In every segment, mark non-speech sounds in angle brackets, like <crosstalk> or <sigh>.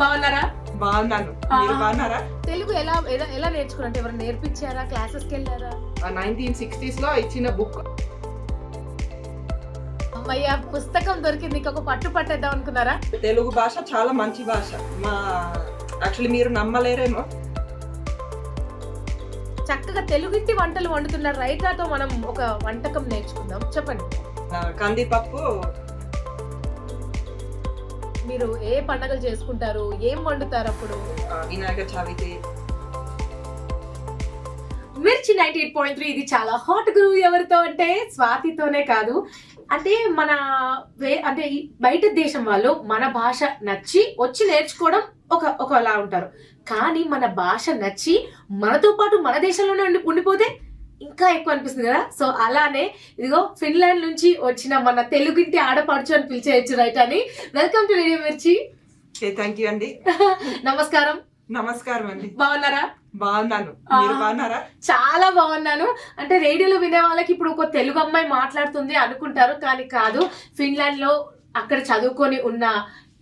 బాగున్నారా? బాగున్నాను. మీరు. బాగున్నారా? తెలుగు ఎలా ఎలా ఎలా నేర్చుకున్నారంటే ఎవరు నేర్పించారా? క్లాసెస్కి వెళ్ళారా? నైన్టీన్ సిక్స్టీస్లో ఇచ్చిన బుక్. అమ్మయ్య పుస్తకం దొరికింది. ఇంకొక పట్టు పట్టేద్దాం అనుకున్నారా? తెలుగు భాష చాలా మంచి భాష. మా యాక్చువల్లీ మీరు నమ్మలేరేమో. చక్కగా తెలుగింటి వంటలు వండుతున్న రైతాతో మనం ఒక వంటకం నేర్చుకుందాం. చెప్పండి. కందిపప్పు మీరు ఏ పండగలు చేసుకుంటారు? ఏం వండుతారు అప్పుడు? వినాయక చవితి. మిర్చి నైన్టీ ఎయిట్ పాయింట్ త్రీ ఇది చాలా హాట్ గురువు ఎవరితో అంటే స్వాతితోనే కాదు. అంటే మన వే అంటే బయట దేశం వాళ్ళు మన భాష నచ్చి వచ్చి నేర్చుకోవడం ఒక ఒకలా ఉంటారు. కానీ మన భాష నచ్చి మనతో పాటు మన దేశంలోనే ఉండి ఉండిపోతే ఇంకా ఎక్కువ అనిపిస్తుంది కదా? సో అలానే ఇదిగో ఫిన్లాండ్ నుంచి వచ్చిన మన తెలుగింటి ఆడపడుచు అని పిలిచేయచ్చు రైట్ అని. Welcome to radio Mirchi thank you అండి నమస్కారం. నమస్కారం అండి బాగున్నారా? బాగున్నాను. మీరు బాగున్నారా? చాలా బాగున్నాను. అంటే రేడియోలో వినే వాళ్ళకి ఇప్పుడు ఒక తెలుగు అమ్మాయి మాట్లాడుతుంది అనుకుంటారు కానీ కాదు. ఫిన్లాండ్లో అక్కడ చదువుకొని ఉన్న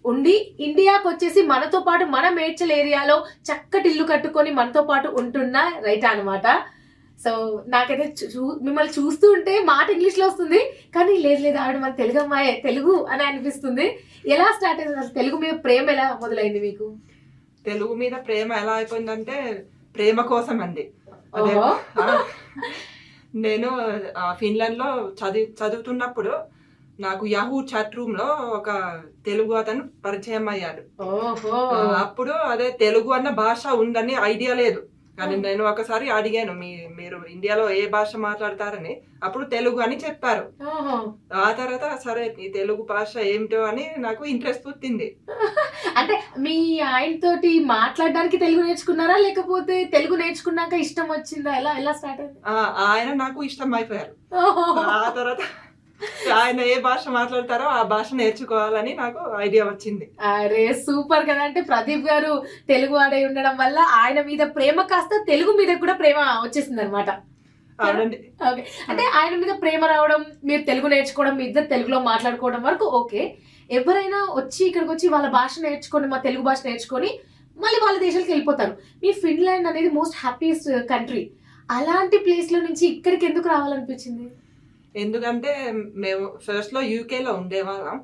ఉండి ఇండియాకి వచ్చేసి మనతో పాటు మన మేడ్చల్ ఏరియాలో చక్కటి ఇల్లు కట్టుకొని మనతో పాటు ఉంటున్న రైట్ అన్నమాట. సో నాకైతే చూ- మిమ్మల్ని చూస్తూ ఉంటే మాట ఇంగ్లీష్లో వస్తుంది. కానీ లేదు లేదు ఆవిడ మన తెలుగు అమ్మాయే తెలుగు అని అనిపిస్తుంది. ఎలా స్టార్ట్ అయింది? అసలు తెలుగు మీద ప్రేమ ఎలా మొదలైంది మీకు? తెలుగు మీద ప్రేమ ఎలా అయిపోయిందంటే ప్రేమ కోసం అండి నేను ఆ, ఫిన్లాండ్లో చదివి చదువుతున్నప్పుడు నాకు యాహూ చాట్ రూమ్లో ఒక తెలుగు అతను పరిచయం అయ్యాడు. అప్పుడు అదే తెలుగు అన్న భాష ఉందని ఐడియా లేదు. కానీ నేను ఒకసారి అడిగాను మీ మీరు ఇండియాలో ఏ భాష మాట్లాడతారని. అప్పుడు తెలుగు అని చెప్పారు. ఆ తర్వాత సరే ఈ తెలుగు భాష ఏమిటో అని నాకు ఇంట్రెస్ట్ పుట్టింది. <laughs> అంటే మీ ఆయన తోటి మాట్లాడడానికి తెలుగు నేర్చుకున్నారా? లేకపోతే తెలుగు నేర్చుకున్నాక ఇష్టం వచ్చిందా? ఎలా ఎలా స్టార్ట్ అయింది? ఆయన నాకు ఇష్టం అయిపోయారు. ఆ తర్వాత <laughs> ఆయన ఏ భాష మాట్లాడతారో ఆ భాష నేర్చుకోవాలని నాకు ఐడియా వచ్చింది. అరే సూపర్ కదా. అంటే ప్రదీప్ గారు తెలుగు వాడే ఉండడం వల్ల ఆయన మీద ప్రేమ కాస్త తెలుగు మీద కూడా ప్రేమ వచ్చేసింది అనమాట ఓకే. అంటే ఆయన మీద ప్రేమ రావడం మీరు తెలుగు నేర్చుకోవడం మీ ఇద్దరు తెలుగులో మాట్లాడుకోవడం వరకు ఓకే. ఎవరైనా వచ్చి ఇక్కడికి వచ్చి వాళ్ళ భాష నేర్చుకొని మా తెలుగు భాష నేర్చుకొని మళ్ళీ వాళ్ళ దేశాలకు వెళ్ళిపోతారు. మీ ఫిన్లాండ్ అనేది మోస్ట్ హ్యాపీయెస్ట్ కంట్రీ. అలాంటి ప్లేస్లో నుంచి ఇక్కడికి ఎందుకు రావాలనిపించింది? ఎందుకంటే మేము ఫస్ట్లో యూకేలో ఉండేవాళ్ళం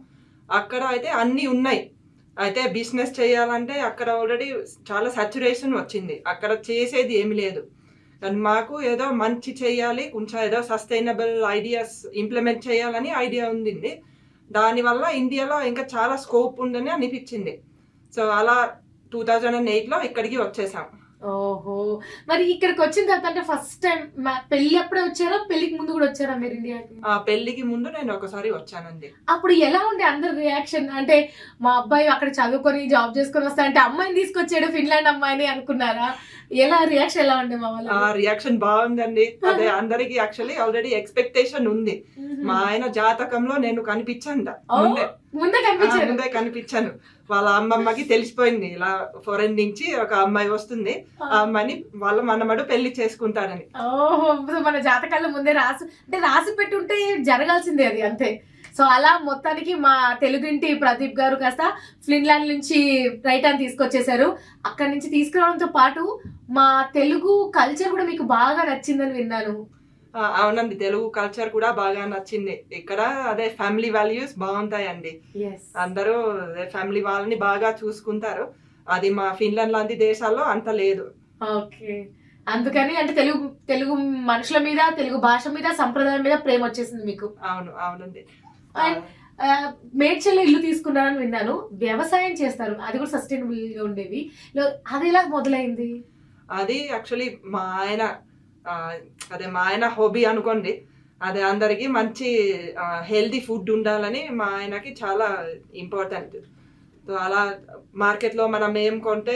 అక్కడ అయితే అన్నీ ఉన్నాయి. అయితే బిజినెస్ చేయాలంటే అక్కడ ఆల్రెడీ చాలా సచ్యురేషన్ వచ్చింది. అక్కడ చేసేది ఏమి లేదు. కానీ మాకు ఏదో మంచి చేయాలి కొంచెం ఏదో సస్టైనబుల్ ఐడియాస్ ఇంప్లిమెంట్ చేయాలని ఐడియా ఉండింది. దానివల్ల ఇండియాలో ఇంకా చాలా స్కోప్ ఉందని అనిపించింది. సో అలా టూ థౌజండ్ అండ్ ఎయిట్లో ఇక్కడికి వచ్చేసాం. ఓహో. మరి ఇక్కడికి వచ్చిన తర్వాత అంటే ఫస్ట్ టైం పెళ్ళి అప్పుడే వచ్చారా? పెళ్ళికి ముందు కూడా వచ్చారా మీరు ఇండియాకి ఆ పెళ్ళికి ముందు నేను ఒకసారి వచ్చానండి. అప్పుడు ఎలా ఉండే అందరి రియాక్షన్ అంటే మా అబ్బాయి అక్కడ చదువుకొని జాబ్ చేసుకొని వస్తా అంటే అమ్మాయిని తీసుకొచ్చాడు ఫిన్లాండ్ అమ్మాయిని అనుకున్నారా? ఎలా రియాక్షన్ ఎలా ఉండే ఆ రియాక్షన్ బాగుందండి. అదే అందరికి యాక్చువల్లీ ఆల్రెడీ ఎక్స్పెక్టేషన్ ఉంది. మా ఆయన జాతకంలో నేను కనిపించాను ఓ, ముందే. ముందే కనిపించాను. వాళ్ళ అమ్మమ్మకి తెలిసిపోయింది. ఇలా ఫారెన్ నుంచి ఒక అమ్మాయి వస్తుంది. ఆ. అమ్మాయిని వాళ్ళ మనమడు పెళ్ళి చేసుకుంటాడని ఓహో మన జాతకాల్లో ముందే రాసి అంటే రాసి పెట్టి ఉంటే జరగాల్సిందే అది అంతే. సో అలా మొత్తానికి మా తెలుగింటి ప్రదీప్ గారు కాస్త ఫిన్లాండ్ నుంచి రైట్ అని తీసుకొచ్చేసారు అక్కడి నుంచి తీసుకురావడంతో పాటు మా తెలుగు కల్చర్ కూడా మీకు బాగా నచ్చిందని విన్నాను. అవునండి తెలుగు కల్చర్ కూడా బాగా నచ్చింది. ఇక్కడ అదే ఫ్యామిలీ వాల్యూస్ బాగుంటాయండి. అందరూ ఫ్యామిలీ వాళ్ళని బాగా చూసుకుంటారు. అది మా ఫిన్లాండ్ లాంటి దేశాల్లో అంత లేదు. ఓకే. అందుకని అంటే తెలుగు తెలుగు మనుషుల మీద తెలుగు భాష మీద సంప్రదాయం మీద ప్రేమ వచ్చేసింది మీకు. అవును అవునండి. అండ్ ఆ, మేడ్చల్లో ఇల్లు తీసుకున్నారని విన్నాను. వ్యవసాయం చేస్తారు. అది కూడా సస్టైనబుల్గా ఉండేవి అది ఎలా మొదలైంది? అది యాక్చువల్లీ మా ఆయన ఆ, అదే మా ఆయన హాబీ అనుకోండి. అదే అందరికి మంచి హెల్దీ ఫుడ్ ఉండాలని మా ఆయనకి చాలా ఇంపార్టెంట్. సో అలా మార్కెట్లో మనం ఏం కొంటే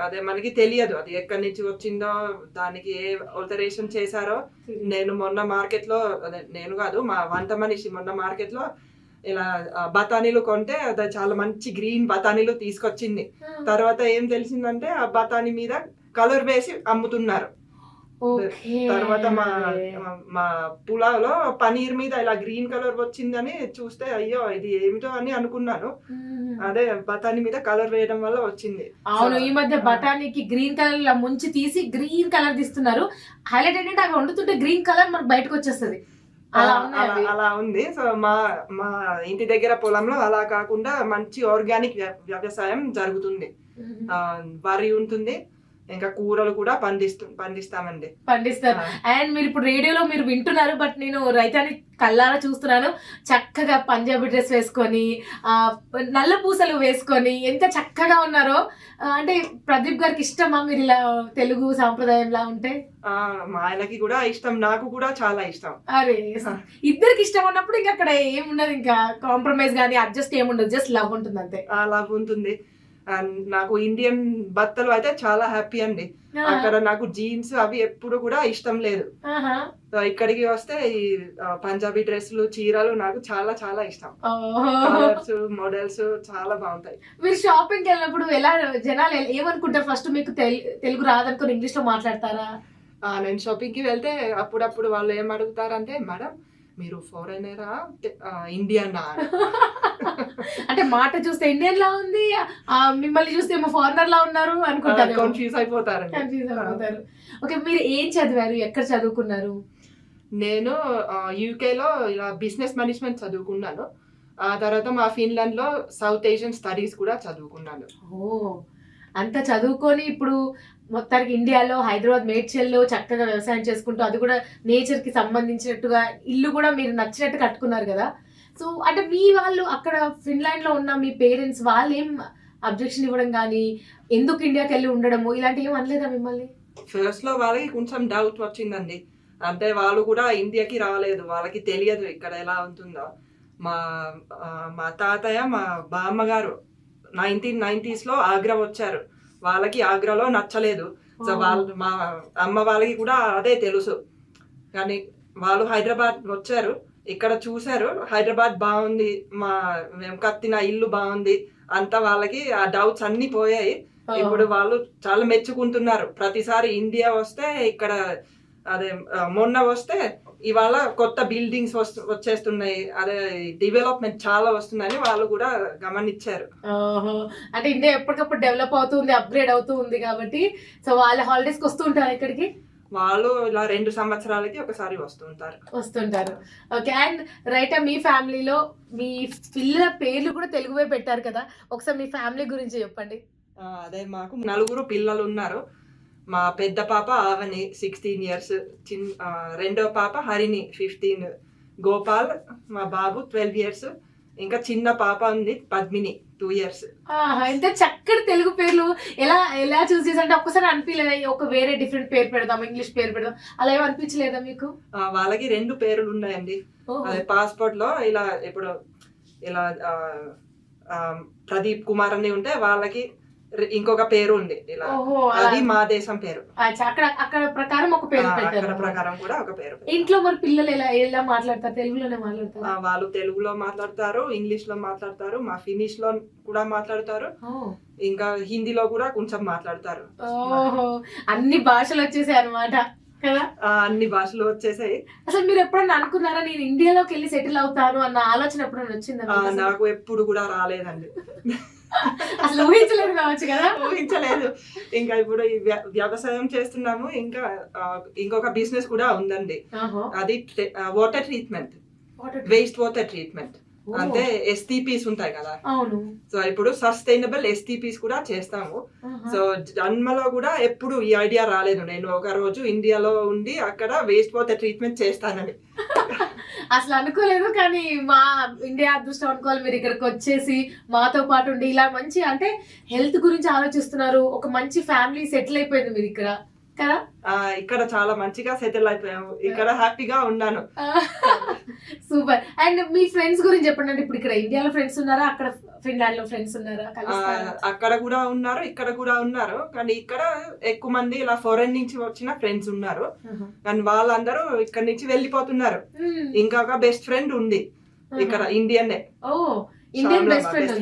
అదే మనకి తెలియదు. అది ఎక్కడి నుంచి వచ్చిందో దానికి ఏ ఆల్టరేషన్ చేశారో. నేను మొన్న మార్కెట్లో అదే నేను కాదు మా వంట మనిషి మొన్న మార్కెట్లో ఇలా ఆ, బఠానీలు కొంటే అది చాలా మంచి గ్రీన్ బఠానీలు తీసుకొచ్చింది. తర్వాత ఏం తెలిసిందంటే ఆ బఠానీ మీద కలర్ వేసి అమ్ముతున్నారు. తర్వాత మా మా పులావ్లో పనీర్ మీద ఇలా గ్రీన్ కలర్ వచ్చిందని చూస్తే అయ్యో ఇది ఏమిటో అని అనుకున్నాను. అదే బఠానీ మీద కలర్ వేయడం వల్ల వచ్చింది. అవును ఈ మధ్య బఠానీకి గ్రీన్ కలర్ లా ముంచి తీసి గ్రీన్ కలర్ తీస్తున్నారు. హైలైట్ ఏంటంటే అవి వండుతుంటే గ్రీన్ కలర్ మనకు బయటకు వచ్చేస్తుంది. అలా ఉంది. సో మా మా ఇంటి దగ్గర పొలంలో అలా కాకుండా మంచి ఆర్గానిక్ వ్యవసాయం జరుగుతుంది. వరి ఉంటుంది. ఇంకా కూరలు కూడా పండిస్తు పండిస్తామండి. పండిస్తారు. అండ్ మీరు ఇప్పుడు రేడియోలో మీరు వింటున్నారు బట్ నేను రైతాన్ని కళ్ళారా చూస్తున్నాను. చక్కగా పంజాబీ డ్రెస్ వేసుకొని నల్ల పూసలు వేసుకొని ఎంత చక్కగా ఉన్నారో. అంటే ప్రదీప్ గారికి ఇష్టమా మీరు ఇలా తెలుగు సాంప్రదాయంలా ఉంటే? ఆ, మా ఆయనకి కూడా ఇష్టం నాకు కూడా చాలా ఇష్టం. అరే ఇద్దరికి ఇష్టం ఉన్నప్పుడు ఇంకా అక్కడ ఏముండదు ఇంకా కాంప్రమైజ్ కానీ అడ్జస్ట్ ఏముండదు జస్ట్ లవ్ ఉంటుంది అంతే అలా ఉంటుంది. అండ్ నాకు ఇండియన్ బట్టలు అయితే చాలా హ్యాపీ అండి. అక్కడ నాకు జీన్స్ అవి ఎప్పుడు కూడా ఇష్టం లేదు. ఇక్కడికి వస్తే ఈ పంజాబీ డ్రెస్సులు చీరలు నాకు చాలా చాలా ఇష్టం. కలర్స్ మోడల్స్ చాలా బాగుంటాయి. మీరు షాపింగ్ వెళ్ళినప్పుడు ఎలా జనాలు ఏమనుకుంటారు? ఫస్ట్ మీకు తెల్- తెలుగు రాదనుకుని ఇంగ్లీష్లో మాట్లాడతారా? నేను షాపింగ్కి వెళ్తే అప్పుడప్పుడు వాళ్ళు ఏం అడుగుతారంటే మేడం మీరు ఫారెనరా? ఇండియనా అంటే మాట చూస్తే ఇండియన్ లా ఉంది మిమ్మల్ని చూస్తే ఏమో ఫారినర్ లా ఉన్నారు అనుకుంటారు కన్ఫ్యూజ్ అయిపోతారు. ఓకే మీరు ఏం చదివారు? ఎక్కడ చదువుకున్నారు? నేను యూకేలో ఇలా బిజినెస్ మేనేజ్మెంట్ చదువుకున్నాను. ఆ తర్వాత మా ఫిన్లాండ్లో సౌత్ ఏషియన్ స్టడీస్ కూడా చదువుకున్నాను. ఓ అంత చదువుకొని ఇప్పుడు మొత్తానికి ఇండియాలో హైదరాబాద్ మేడ్చల్లో చక్కగా వ్యవసాయం చేసుకుంటూ అది కూడా నేచర్కి సంబంధించినట్టుగా ఇల్లు కూడా మీరు నచ్చినట్టు కట్టుకున్నారు కదా. సో అంటే మీ వాళ్ళు అక్కడ ఫిన్లాండ్లో ఉన్న మీ పేరెంట్స్ వాళ్ళు ఏం అబ్జెక్షన్ ఇవ్వడం కానీ ఎందుకు ఇండియాకి వెళ్ళి ఉండడము ఇలాంటి ఏం అనలేదా మిమ్మల్ని? ఫస్ట్లో వాళ్ళకి కొంచెం డౌట్ వచ్చిందండి. అంటే వాళ్ళు కూడా ఇండియాకి రాలేదు వాళ్ళకి తెలియదు ఇక్కడ ఎలా ఉంటుందో. మా మా తాతయ్య మా బామ్మగారు నైన్టీన్ నైన్టీస్లో ఆగ్రా వచ్చారు. వాళ్ళకి ఆగ్రాలో నచ్చలేదు. సో వాళ్ళు మా అమ్మ వాళ్ళకి కూడా అదే తెలుసు. కానీ వాళ్ళు హైదరాబాద్ వచ్చారు. ఇక్కడ చూశారు. హైదరాబాద్ బాగుంది. మా మేము కట్టిన ఇల్లు బాగుంది. అంతా వాళ్ళకి ఆ డౌట్స్ అన్ని పోయాయి. ఇప్పుడు వాళ్ళు చాలా మెచ్చుకుంటున్నారు. ప్రతిసారి ఇండియా వస్తే ఇక్కడ అదే మొన్న వస్తే ఇవాళ కొత్త బిల్డింగ్స్ వచ్చేస్తున్నాయి. అదే డెవలప్మెంట్ చాలా వస్తుందని వాళ్ళు కూడా గమనించారు. అంటే ఇండియా ఎప్పటికప్పుడు డెవలప్ అవుతుంది అప్గ్రేడ్ అవుతూ ఉంది కాబట్టి సో వాళ్ళ హాలిడేస్కి వస్తూ ఉంటారు ఇక్కడికి? వాళ్ళు ఇలా రెండు సంవత్సరాలకి ఒకసారి వస్తుంటారు వస్తుంటారు. ఓకే. అండ్ రైట్ మీ ఫ్యామిలీలో మీ పిల్లల పేర్లు కూడా తెలుగువే పెట్టారు కదా. ఒకసారి మీ ఫ్యామిలీ గురించి చెప్పండి. అదే మాకు నలుగురు పిల్లలు ఉన్నారు. మా పెద్ద పాప ఆవని సిక్స్టీన్ ఇయర్స్ చిన్ రెండో పాప హరిణి ఫిఫ్టీన్ గోపాల్ మా బాబు ట్వెల్వ్ ఇయర్స్ ఇంకా చిన్న పాప ఉంది పద్మిని టూ ఇయర్స్ ఎంత చక్కటి తెలుగు పేర్లు. ఎలా ఎలా చూస్ చేసి అంటే ఒక్కసారి అనిపించలేదా ఒక వేరే డిఫరెంట్ పేరు పెడదాం ఇంగ్లీష్ పేరు పెడదాం. అలా ఏం అనిపించలేదా మీకు? వాళ్ళకి రెండు పేర్లు ఉన్నాయండి. పాస్పోర్ట్లో ఇలా ఇప్పుడు ఇలా ప్రదీప్ కుమార్ అని ఉంటే వాళ్ళకి ఇంకొక పేరు ఉంది ఇలా. అది మా దేశం పేరు. అక్కడ అక్కడ ప్రకారం ఒక పేరు అక్కడ ప్రకారం కూడా ఒక పేరు ఇంట్లో మరి పిల్లలు ఎలా ఎలా మాట్లాడతారు? తెలుగులోనే మాట్లాడతారు? వాళ్ళు తెలుగులో మాట్లాడతారు ఇంగ్లీష్లో మాట్లాడతారు మా ఫినిష్లో కూడా మాట్లాడతారు. ఇంకా హిందీలో కూడా కొంచెం మాట్లాడతారు. అన్ని భాషలు వచ్చేసాయి అనమాట కదా? అన్ని భాషలు వచ్చేసాయి. అసలు మీరు ఎప్పుడన్నా అనుకున్నారా నేను ఇండియాలోకి వెళ్ళి సెటిల్ అవుతాను అన్న ఆలోచన ఎప్పుడైనా వచ్చిందా? నాకు ఎప్పుడు కూడా రాలేదండి. అసలు ఊహించలేదు కావచ్చు కదా? ఊహించలేదు. ఇంకా ఇప్పుడు ఈ వ్యవసాయం చేస్తున్నాము ఇంకా ఇంకొక బిజినెస్ కూడా ఉందండి. అది water treatment waste water treatment. అంటే ఎస్టీపీస్ ఉంటాయి కదా. అవును. సో ఇప్పుడు సస్టైనబుల్ ఎస్టీపీస్ కూడా చేస్తాము. సో జన్మలో కూడా ఎప్పుడు ఈ ఐడియా రాలేదు. నేను ఒక రోజు ఇండియాలో ఉండి అక్కడ వేస్ట్ వాటర్ ట్రీట్మెంట్ చేస్తానని. <laughs> అసలు అనుకోలేదు కానీ మా ఇండియా అదృష్టం అనుకోవాలి మీరు ఇక్కడికి వచ్చేసి మాతో పాటు ఉండి ఇలా మంచి అంటే హెల్త్ గురించి ఆలోచిస్తున్నారు. ఒక మంచి ఫ్యామిలీ సెటిల్ అయిపోయింది మీరు ఇక్కడ. కదా ఇక్కడ చాలా మంచిగా సెటిల్ అయిపోయాము. ఇక్కడ హ్యాపీగా ఉన్నాను. సూపర్. అండ్ మీ ఫ్రెండ్స్ గురించి చెప్పండి. ఇప్పుడు ఇక్కడ ఇండియాలో ఫ్రెండ్స్ ఉన్నారా? అక్కడ ఫిన్లాండ్లో ఫ్రెండ్స్ ఉన్నారా? అక్కడ కూడా ఉన్నారు ఇక్కడ కూడా ఉన్నారు. కానీ ఇక్కడ ఎక్కువ మంది ఇలా ఫారెన్ నుంచి వచ్చిన ఫ్రెండ్స్ ఉన్నారు. కానీ వాళ్ళందరూ ఇక్కడ నుంచి వెళ్ళిపోతున్నారు. ఇంకొక బెస్ట్ ఫ్రెండ్ ఉంది. ఇక్కడ ఇండియన్ ఓ ఇండియన్ బెస్ట్ ఫ్రెండ్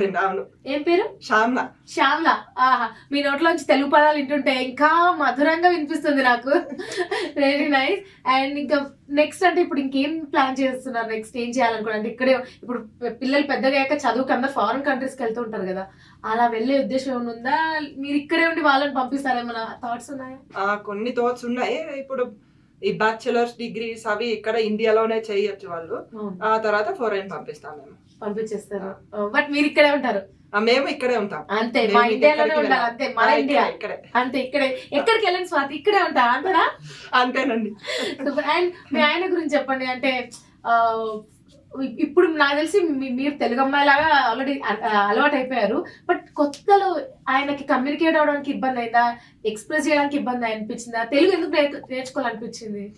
ఏం పేరు? శ్యామ్లా శ్యామ్ల ఆహా మీ నోట్లోంచి తెలుగు పదాలు వింటుంటే ఇంకా మధురంగా వినిపిస్తుంది నాకు. వెరీ నైస్ అండ్ ఇంకా నెక్స్ట్ అంటే ఇప్పుడు ఇంకేం ప్లాన్ చేస్తున్నారు? నెక్స్ట్ ఏం చేయాలనుకున్నారు? అంటే ఇక్కడే ఇప్పుడు పిల్లలు పెద్దగా అయ్యాక చదువుకు అందరు ఫారెన్ కంట్రీస్కి వెళ్తూ ఉంటారు కదా. అలా వెళ్ళే ఉద్దేశం ఏమైనా ఉందా? మీరు ఇక్కడే ఉండి వాళ్ళని పంపిస్తారేమన్నా థాట్స్ ఉన్నాయా? కొన్ని థాట్స్ ఉన్నాయి. ఇప్పుడు ఈ బ్యాచులర్స్ డిగ్రీస్ అవి ఇక్కడ ఇండియాలోనే చేయొచ్చు వాళ్ళు. ఆ తర్వాత ఫారెన్ పంపిస్తాం మేము. పంపించేస్తారు. బట్ మీరు ఇక్కడే ఉంటారు. మేము ఇక్కడే ఉంటాం. అంతే మా ఇండియాలోనే ఉండాలి. అంతే మన ఇక్కడే, ఇండియా ఇక్కడే అంతే ఇక్కడే. ఎక్కడికి వెళ్ళండి స్వాతి? ఇక్కడే ఉంటా అంతేనా? అంతేనండి. అండ్ మీ ఆయన గురించి చెప్పండి. అంటే ఆ, ఇప్పుడు నాకు తెలిసి మీరు తెలుగు అమ్మాయిలాగా ఆల్రెడీ అలవాటు అయిపోయారు బట్ కొత్తలో ఆయనకి కమ్యూనికేట్ అవడానికి ఇబ్బంది అయిందా ఎక్స్ప్రెస్ చేయడానికి ఇబ్బంది అనిపించిందా తెలుగు ఎందుకు నేర్చు- నేర్చుకోవాలనిపించింది?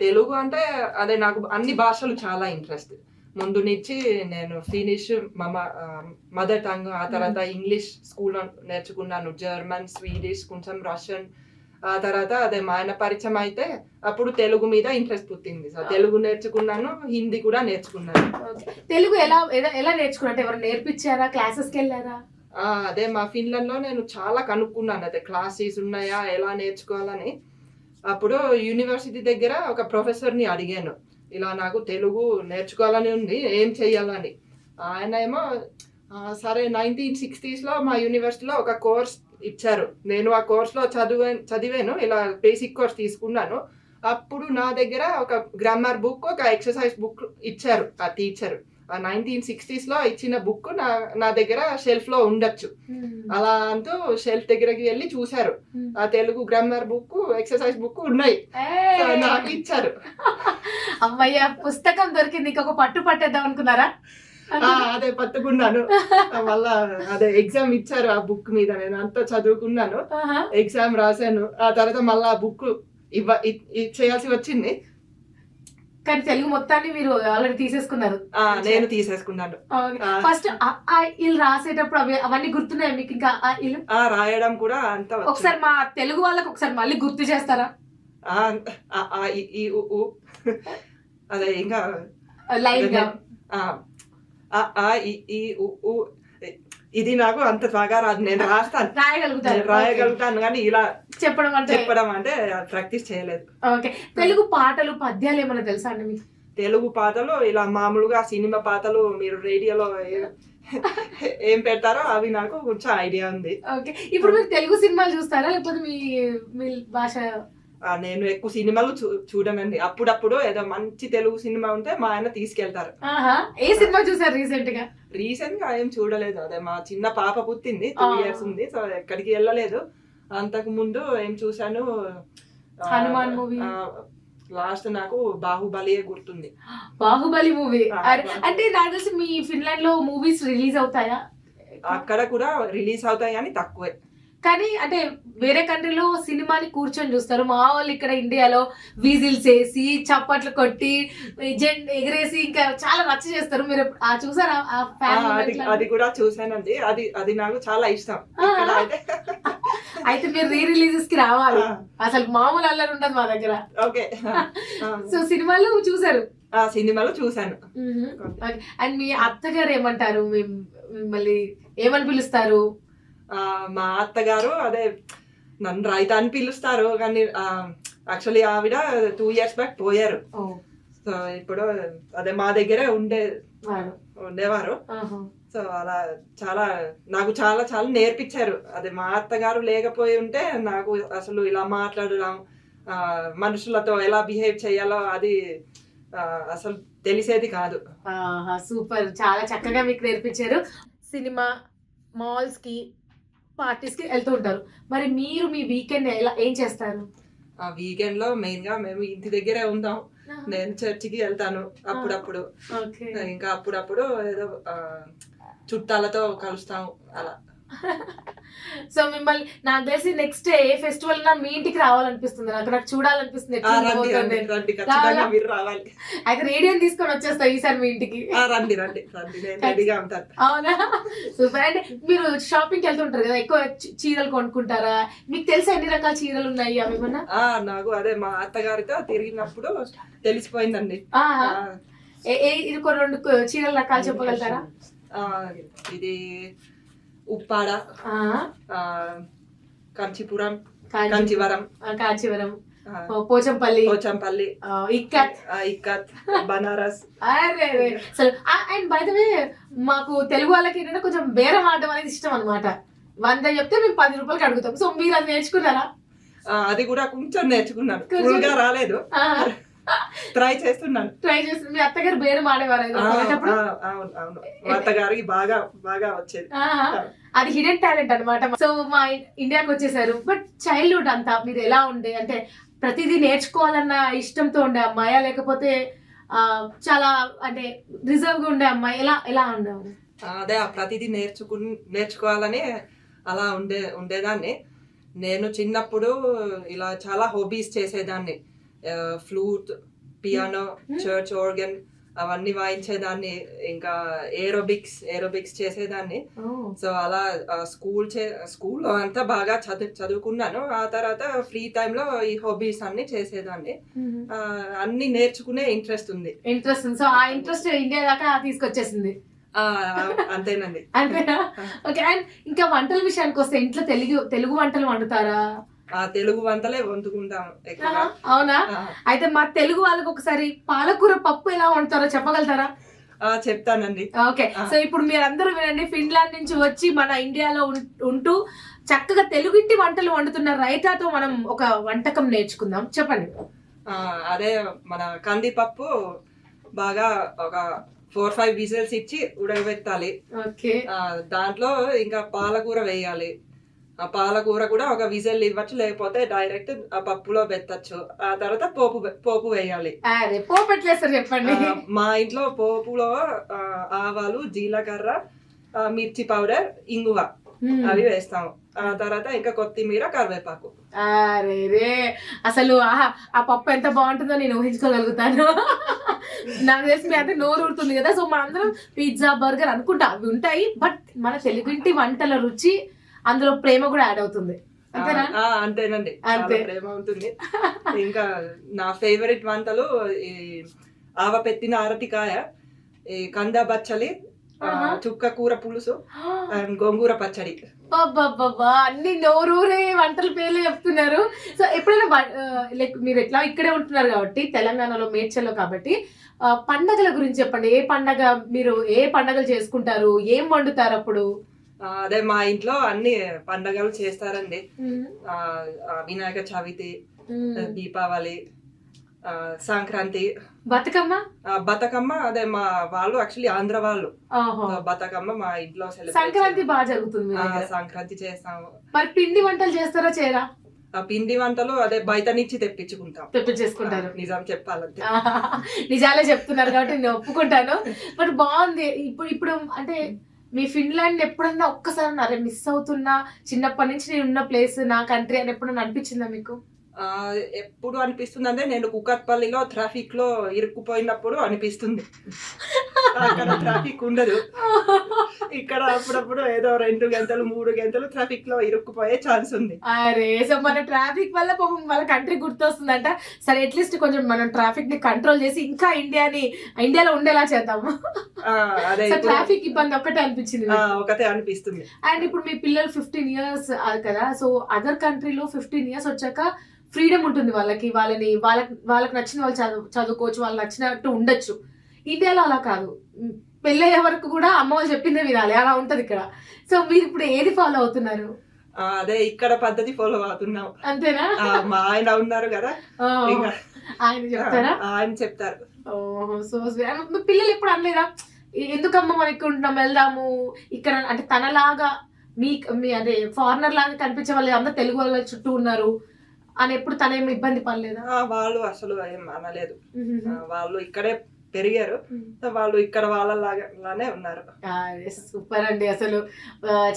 తెలుగు అంటే అదే నాకు అన్ని భాషలు చాలా ఇంట్రెస్ట్. ముందు నుంచి నేను ఫినిష్ మా మదర్ టంగ్ ఆ తర్వాత ఇంగ్లీష్ స్కూల్లో నేర్చుకున్నాను. జర్మన్ స్వీడిష్ కొంచెం రష్యన్ ఆ తర్వాత అదే మా ఆయన పరిచయం అయితే అప్పుడు తెలుగు మీద ఇంట్రెస్ట్ పుట్టింది. సో తెలుగు నేర్చుకున్నాను హిందీ కూడా నేర్చుకున్నాను. తెలుగు ఎలా ఎలా- నేర్చుకున్నట్టు ఎవరు నేర్పించారా? క్లాసెస్కి వెళ్ళారా? అదే మా ఫిన్లాండ్లో నేను చాలా కనుక్కున్నాను. అదే క్లాసెస్ ఉన్నాయా ఎలా నేర్చుకోవాలని. అప్పుడు యూనివర్సిటీ దగ్గర ఒక ప్రొఫెసర్ని అడిగాను. ఇలా నాకు తెలుగు నేర్చుకోవాలని ఉంది ఏం చెయ్యాలని. ఆయన ఏమో "ఆ, సరే నైన్టీన్ సిక్స్టీస్లో మా యూనివర్సిటీలో ఒక కోర్స్ ఇచ్చారు. నేను ఆ కోర్స్లో చదివా చదివాను. ఇలా బేసిక్ కోర్స్ తీసుకున్నాను. అప్పుడు నా దగ్గర ఒక గ్రామర్ బుక్ ఒక ఎక్సర్సైజ్ బుక్ ఇచ్చారు ఆ టీచర్ ఆ నైన్టీన్ సిక్స్టీస్లో ఇచ్చిన బుక్ నా నా దగ్గర షెల్ఫ్లో ఉండొచ్చు. అలా అంటూ షెల్ఫ్ దగ్గరికి వెళ్ళి చూశారు. ఆ Telugu grammar book exercise book ఉన్నాయి. నాకు ఇచ్చారు. అమ్మయ్య పుస్తకం దొరికింది. ఇంకొక పట్టు పట్టేద్దాం అనుకున్నారా? అదే పట్టుకున్నాను. మళ్ళా అదే ఎగ్జామ్ ఇచ్చారు ఆ బుక్ మీద. నేను అంతా చదువుకున్నాను. ఎగ్జామ్ రాశాను. ఆ తర్వాత మళ్ళా ఆ బుక్ ఇవ్వ ఇచ్చేయాల్సి వచ్చింది. కానీ తెలుగు మొత్తాన్ని మీరు ఆల్రెడీ తీసేసుకున్నారు. నేను తీసేసుకున్నాను. ఫస్ట్ ఇల్లు రాసేటప్పుడు అవి అవన్నీ గుర్తున్నాయి మీకు ఇంకా ఇల్లు? రాయడం కూడా అంత. ఒకసారి మా తెలుగు వాళ్ళకి ఒకసారి మళ్ళీ గుర్తు చేస్తారా. అదే ఇంకా లైన్ ఆ, ఈ. ఇది నాకు అంత బాగా రాదు నేను రాస్తాను. రాయగలుగుతారు నేను రాయగలుగుతాను కానీ ఇలా. చెప్పడం అంటే చెప్పడం అంటే ప్రాక్టీస్ చేయలేదు. ఓకే. తెలుగు పాటలు పద్యాలు ఏమైనా తెలుసా అండి మీకు? తెలుగు పాటలు ఇలా మామూలుగా సినిమా పాటలు మీరు రేడియోలో ఏ- పెడతారో అవి నాకు కొంచెం ఐడియా ఉంది. ఓకే. ఇప్పుడు మీరు తెలుగు సినిమాలు చూస్తారా? లేకపోతే మీ మీ భాష నేను ఎక్కువ సినిమాలు చూ చూడనండి. అప్పుడప్పుడు ఏదో మంచి తెలుగు సినిమా ఉంటే మా ఆయన తీసుకెళ్తారు. ఏ సినిమా చూసారు రీసెంట్గా రీసెంట్గా ఏం చూడలేదు. అదే మా చిన్న పాప పుట్టింది టూ. ఇయర్స్ ఉంది సో ఎక్కడికి వెళ్ళలేదు. అంతకు ముందు ఏం చూసాను హనుమాన్. ఆ, లాస్ట్ నాకు బాహుబలియే గుర్తుంది. బాహుబలి మూవీ. అంటే నాకు తెలిసి మీ ఫిన్లాండ్లో మూవీస్ రిలీజ్ అవుతాయా? అక్కడ కూడా రిలీజ్ అవుతాయి కానీ తక్కువే. కానీ అంటే వేరే కంట్రీలో సినిమాని కూర్చొని చూస్తారు. మా వాళ్ళు ఇక్కడ ఇండియాలో విజిల్స్ వేసి చప్పట్లు కొట్టి జెండ్ ఎగరేసి ఇంకా చాలా రచ్చ చేస్తారు. మీరు ఆ చూసారా? ఆ ఆ, ఫ్యాన్ అది కూడా చూసానండి. అది అది నాకు చాలా ఇష్టం. అయితే. మీరు రీ రిలీజెస్కి రావాలి. అసలు మామూలు అల్లరి ఉండదు మా దగ్గర. ఓకే. సో సినిమాలు చూసారు? ఆ సినిమాలో చూసాను. అండ్ మీ అత్తగారు ఏమంటారు? మిమ్- మిమ్మల్ని ఏమని పిలుస్తారు? మా అత్తగారు అదే నన్ను రైత అని పిలుస్తారు కానీ యాక్చువల్లీ ఆవిడ టూ ఇయర్స్ బ్యాక్ పోయారు. సో ఇప్పుడు అదే మా దగ్గరే ఉండే. ఉండేవారు. సో అలా చాలా నాకు చాలా చాలా నేర్పించారు. అదే మా అత్తగారు లేకపోయి ఉంటే నాకు అసలు ఇలా మాట్లాడడం మనుషులతో ఎలా బిహేవ్ చేయాలో అది అసలు తెలిసేది కాదు. సూపర్. చాలా చక్కగా మీకు నేర్పించారు. సినిమా మాల్స్ పార్టీస్కి వెళ్తూ ఉంటారు. మరి మీరు మీ వీకెండ్ ఎలా ఏం చేస్తారు? ఆ వీకెండ్లో మెయిన్గా మేము ఇంటి దగ్గరే ఉందాం నేను చర్చికి వెళ్తాను అప్పుడప్పుడు. ఇంకా అప్పుడప్పుడు ఏదో చుట్టాలతో కలుస్తాం. అలా. సో మిమ్మల్ని నాకు తెలిసి నెక్స్ట్ ఏ ఫెస్టివల్ నా మీ ఇంటికి రావాలనిపిస్తుంది. నాకు నాకు చూడాలనిపిస్తుంది అయితే రేడియోని తీసుకొని వచ్చేస్తా ఈసారి మీ ఇంటికి. రండి రండి అవునా? సూపర్ అండ్ మీరు షాపింగ్ వెళ్తుంటారు కదా ఎక్కువ చీరలు కొనుక్కుంటారా? మీకు తెలిసి ఎన్ని రకాల చీరలు ఉన్నాయి అవి నాకు అదే మా అత్తగారితో తిరిగినప్పుడు తెలిసిపోయిందండి. ఇది కొన్ని రెండు చీరల రకాలు చెప్పగలుగుతారా? ఇది ఉప్పాడ కంచిపురం కాంచి- కంచివరం. కాంచీవరం. పోచంపల్లి. పోచంపల్లి. ఇక్కత్. ఇక్కత్. బనారస్. అసలు అండ్ బై ద వే మాకు తెలుగు వాళ్ళకి ఏంటంటే కొంచెం బేరం ఆడడం అనేది ఇష్టం అనమాట వంద చెప్తే మేము పది రూపాయలకి అడుగుతాం. సో మీరు అది నేర్చుకున్నారా? అది కూడా కొంచెం నేర్చుకున్నాను. రాలేదు. ట్రై చేస్తున్నాను. ట్రై చేసి మీ అత్తగారు బేరం ఆడేవారు ఆ, కొనేటప్పుడు ఆ, అవును అవును. మా అత్తగారికి బాగా బాగా వచ్చేది. అది హిడెన్ టాలెంట్ అనమాట సో మా ఇండియాకి వచ్చేసారు. బట్ చైల్డ్హుడ్ అంతా మీరు ఎలా ఉండే? అంటే ప్రతిదీ నేర్చుకోవాలన్న ఇష్టంతో ఉండే అమ్మాయా? లేకపోతే చాలా అంటే రిజర్వ్గా ఉండే అమ్మాయి? ఎలా ఎలా ఉండేవారు? అదే ప్రతిదీ నేర్చుకు నేర్చుకోవాలని అలా ఉండే ఉండేదాన్ని. నేను చిన్నప్పుడు ఇలా చాలా హాబీస్ చేసేదాన్ని. ఫ్లూట్ పియానో చర్చ్ ఆర్గన్ అవన్నీ వాయించేదాన్ని. ఇంకా ఏరోబిక్స్ ఏరోబిక్స్ చేసేదాన్ని. సో అలా స్కూల్ చే స్కూల్లో అంతా బాగా చదువు చదువుకున్నాను. ఆ తర్వాత ఫ్రీ టైంలో ఈ హాబీస్ అన్ని చేసేదాన్ని. ఆ, అన్ని నేర్చుకునే ఇంట్రెస్ట్ ఉంది. ఇంట్రెస్ట్ సో ఆ ఇంట్రెస్ట్ ఇండియా దాకా తీసుకొచ్చేసింది. అంతేనండి. అంతేనా? ఓకే అండ్ ఇంకా వంటల విషయానికి వస్తే ఇంట్లో తెలుగు తెలుగు వంటలు వండుతారా? ఆ తెలుగు వంటలే వండుకుంటాం ఎక్కువగా. అవునా? అయితే మా తెలుగు వాళ్ళకి ఒకసారి పాలకూర పప్పు ఎలా వండుతారో చెప్పగలుగుతారా? చెప్తానండి. ఓకే. సో ఇప్పుడు మీరందరూ వినండి ఫిన్లాండ్ నుంచి వచ్చి మన ఇండియాలో ఉంటూ చక్కగా తెలుగింటి వంటలు వండుతున్న రైతాతో మనం ఒక వంటకం నేర్చుకుందాం. చెప్పండి. అదే మన కందిపప్పు బాగా ఒక ఫోర్ ఫైవ్ విజిల్స్ ఇచ్చి ఉడకబెట్టాలి. దాంట్లో ఇంకా పాలకూర వేయాలి. ఆ పాలకూర కూడా ఒక విజిల్ ఇవ్వచ్చు లేకపోతే డైరెక్ట్ ఆ పప్పులో పెట్టచ్చు. ఆ తర్వాత పోపు పోపు వేయాలి. పోపు చెప్పండి? మా ఇంట్లో పోపులో ఆవాలు జీలకర్ర మిర్చి పౌడర్ ఇంగువ. అవి వేస్తాము. ఆ తర్వాత ఇంకా కొత్తిమీర కరివేపాకు. అరే రే అసలు ఆహా ఆ పప్పు ఎంత బాగుంటుందో నేను ఊహించుకోగలుగుతాను. నాకు తెలిసి మీ అంటే నోరు ఊరుతుంది కదా సో మనందరం పిజ్జా బర్గర్ అనుకుంటా అవి ఉంటాయి బట్ మన తెలుగింటి వంటల రుచి అందులో ప్రేమ కూడా యాడ్ అవుతుంది. అంతేనండి. అంతే. ప్రేమ ఉంటుంది. ఇంకా నా ఫేవరెట్ వంటలు ఈ ఆవ పెట్టిన అరటికాయ ఈ కంద బచ్చలి. చుక్క కూర పులుసు <gasps> అండ్ గోంగూర పచ్చడి. అన్ని నోరూరే వంటల పేర్లు చెప్తున్నారు. సో ఎప్పుడైనా లైక్ మీరు ఎట్లా ఇక్కడే ఉంటున్నారు కాబట్టి తెలంగాణలో మేడ్చల్లో కాబట్టి పండగల గురించి చెప్పండి. ఏ పండగ మీరు ఏ పండగలు చేసుకుంటారు? ఏం వండుతారు అప్పుడు? అదే మా ఇంట్లో అన్ని పండగలు చేస్తారండి. వినాయక చవితి. దీపావళి ఆ, సంక్రాంతి. బతుకమ్మ? బతుకమ్మ అదే మా వాళ్ళు యాక్చువల్లీ ఆంధ్ర వాళ్ళు. బతుకమ్మ మా ఇంట్లో సంక్రాంతి. బాగా జరుగుతుంది. సంక్రాంతి చేస్తాము. మరి పిండి వంటలు చేస్తారా చేయరా? ఆ పిండి వంటలు అదే బయట నుంచి తెప్పించుకుంటాం. తెప్పించేసుకుంటారు. నిజం చెప్పాలంటే. నిజాలే చెప్తున్నారు కాబట్టి నేను ఒప్పుకుంటాను. బట్ బాగుంది. ఇప్పుడు ఇప్పుడు అంటే మీ ఫిన్లాండ్ ఎప్పుడన్నా ఒక్కసారి అరే మిస్ అవుతున్నా చిన్నప్పటి నుంచి నేను ఉన్న ప్లేస్ నా కంట్రీ అని ఎప్పుడన్నా అనిపించిందా మీకు? ఎప్పుడు అనిపిస్తుంది అంటే నేను కుకట్పల్లిలో ట్రాఫిక్లో ఇరుక్కుపోయినప్పుడు అనిపిస్తుంది. అక్కడ ట్రాఫిక్ ఉండదు. ఇక్కడ అప్పుడప్పుడు ఏదో రెండు గంటలు మూడు గంటలు ట్రాఫిక్లో ఇరుక్కుపోయే ఛాన్స్ ఉంది. అరే సో మన ట్రాఫిక్ వల్ల వాళ్ళ కంట్రీ గుర్తొస్తుందంట. సరే అట్లీస్ట్ కొంచెం మనం ట్రాఫిక్ని కంట్రోల్ చేసి ఇంకా ఇండియాని ఇండియాలో ఉండేలా చేద్దాము అదే ట్రాఫిక్ ఇబ్బంది ఒక్కటే అనిపించింది ఒకటే అనిపిస్తుంది. అండ్ ఇప్పుడు మీ పిల్లలు ఫిఫ్టీన్ ఇయర్స్ కదా సో అదర్ కంట్రీలో ఫిఫ్టీన్ ఇయర్స్ వచ్చాక ఫ్రీడమ్ ఉంటుంది వాళ్ళకి. వాళ్ళని వాళ్ళకి వాళ్ళకి నచ్చిన వాళ్ళు చదువు చదువుకోవచ్చు వాళ్ళకి నచ్చినట్టు ఉండొచ్చు. ఇండియాలో అలా కాదు. పెళ్ళయ్యే వరకు కూడా అమ్మ వాళ్ళు చెప్పిందే వినాలి. అలా ఉంటది ఇక్కడ. సో మీరు ఇప్పుడు ఏది ఫాలో అవుతున్నారు? అదే ఇక్కడ పద్ధతి ఫాలో అవుతున్నాం. అంతేనా? మా ఆయన ఉన్నారు కదా. ఆయన చెప్తారా? ఆయన చెప్తారు. ఓహో సో పిల్లలు ఎప్పుడు అనలేదా? "ఎ- ఎందుకమ్మా మనం ఇక్కడ ఉంటున్నాం వెళ్దాము. ఇక్కడ అంటే తనలాగా మీ మీ అదే ఫారినర్ లాగా కనిపించే వాళ్ళు అందరూ తెలుగు వాళ్ళ చుట్టూ ఉన్నారు అని ఎప్పుడు తనేమి ఇబ్బంది పడలేదా? వాళ్ళు అసలు ఏం అనలేదు. వాళ్ళు ఇక్కడే పెరిగారు. వాళ్ళు ఇక్కడ వాళ్ళలాగానే ఉన్నారు. సూపర్ అండి. అసలు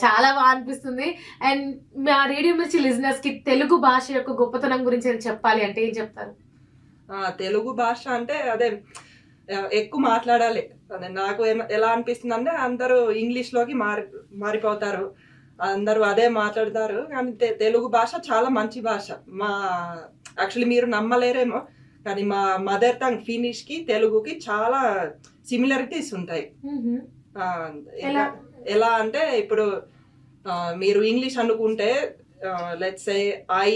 చాలా బాగా అనిపిస్తుంది. అండ్ మా రేడియో మిర్చి లిజినెస్కి తెలుగు భాష యొక్క గొప్పతనం గురించి చెప్పాలి అంటే ఏం చెప్తారు? తెలుగు భాష అంటే అదే ఎక్కువ మాట్లాడాలి. అదే నాకు ఎలా అనిపిస్తుంది అంటే అందరూ ఇంగ్లీష్లోకి మారి మారిపోతారు. అందరూ అదే మాట్లాడతారు. కానీ తెలుగు భాష చాలా మంచి భాష. మా యాక్చువల్లీ మీరు నమ్మలేరేమో కానీ మా మదర్ టంగ్ ఫినిష్కి తెలుగుకి చాలా సిమిలారిటీస్ ఉంటాయి. ఆ, ఎలా? ఎలా ఎలా అంటే ఇప్పుడు ఆ, మీరు ఇంగ్లీష్ అనుకుంటే let's say I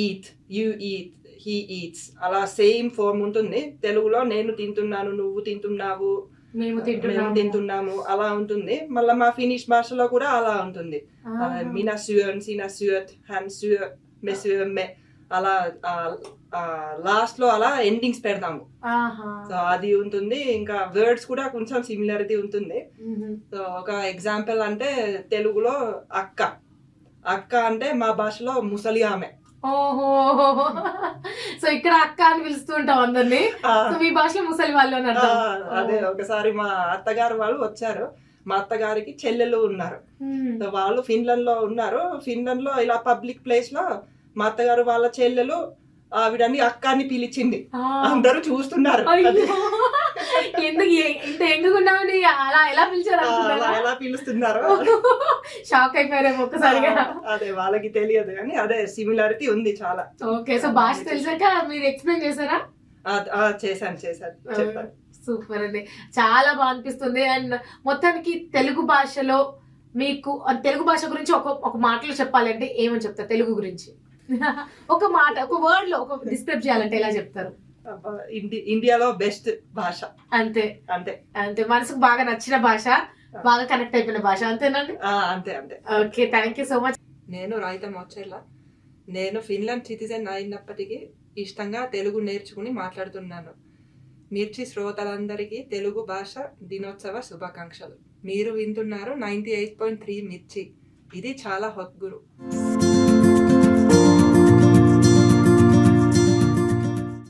eat you eat he eats అలా సేమ్ ఫార్మ్ ఉంటుంది. తెలుగులో నేను తింటున్నాను నువ్వు తింటున్నావు మేము మేము తింటున్నాము. తింటున్నాము అలా ఉంటుంది. మళ్ళీ మా ఫినిష్ భాషలో కూడా అలా ఉంటుంది. ఆహా. మినా స్యూర్ సీనా స్యూర్ హ్యాన్ స్యూర్ మెస్యూర్ మె అలా లాస్ట్లో అలా ఎండింగ్స్ పెడతాము. సో అది ఉంటుంది. ఇంకా వర్డ్స్ కూడా కొంచెం సిమిలారిటీ ఉంటుంది. సో ఒక ఎగ్జాంపుల్ అంటే తెలుగులో అక్క. అక్క అంటే మా భాషలో ముసలి ఆమె. ఓహో. సో ఇక్కడ అక్క అని పిలుస్తూ ఉంటాం అందరినీ. సో మీ భాషలో ముసలి వాళ్ళు అని అదే ఒకసారి మా అత్తగారు వాళ్ళు వచ్చారు. మా అత్తగారికి చెల్లెలు ఉన్నారు. సో వాళ్ళు ఫిన్లాండ్లో ఉన్నారు. ఫిన్లాండ్లో ఇలా పబ్లిక్ ప్లేస్లో మా అత్తగారు వాళ్ళ చెల్లెలు ఆవిడని అక్క అని పిలిచింది. అందరూ చూస్తున్నారు. ఎందుకు ఇంత ఎంగుకున్నామని అలా ఎలా పిలిచారు ఎలా పిలుస్తున్నారు? <laughs> షాక్ అయిపోయారేమో ఒక్కసారిగా. అదే వాళ్ళకి తెలియదు కానీ అదే సిమిలారిటీ ఉంది చాలా. ఓకే సో భాష తెలిసాక మీరు ఎక్స్ప్లెయిన్ చేశారా? చేశాను చేశాను చెప్పాను. సూపర్ అండి. చాలా బాగా అనిపిస్తుంది. అండ్ మొత్తానికి తెలుగు భాషలో మీకు తెలుగు భాష గురించి ఒక ఒక మాటలో చెప్పాలంటే ఏమని చెప్తారు తెలుగు గురించి? <laughs> ఒక మాట ఒక వర్డ్లో ఒక డిస్క్రైబ్ చేయాలంటే ఎలా చెప్తారు? ఇండియాలో బెస్ట్ భాష. అంతే. అంతే. అంతే. మనసుకు బాగా నచ్చిన భాష బాగా కనెక్ట్ అయిపోయిన భాష అంతేనండి? ఆ, అంతే అంతే. Okay thank you so much నేను రాయితం వచ్చేలా నేను ఫిన్లాండ్ సిటిజన్ అయినప్పటికీ ఇష్టంగా తెలుగు నేర్చుకుని మాట్లాడుతున్నాను. మిర్చి శ్రోతలందరికీ తెలుగు భాష దినోత్సవ శుభాకాంక్షలు. మీరు వింటున్నారు నైంటీ ఎయిట్ పాయింట్ త్రీ మిర్చి. ఇది చాలా హొత్ గురు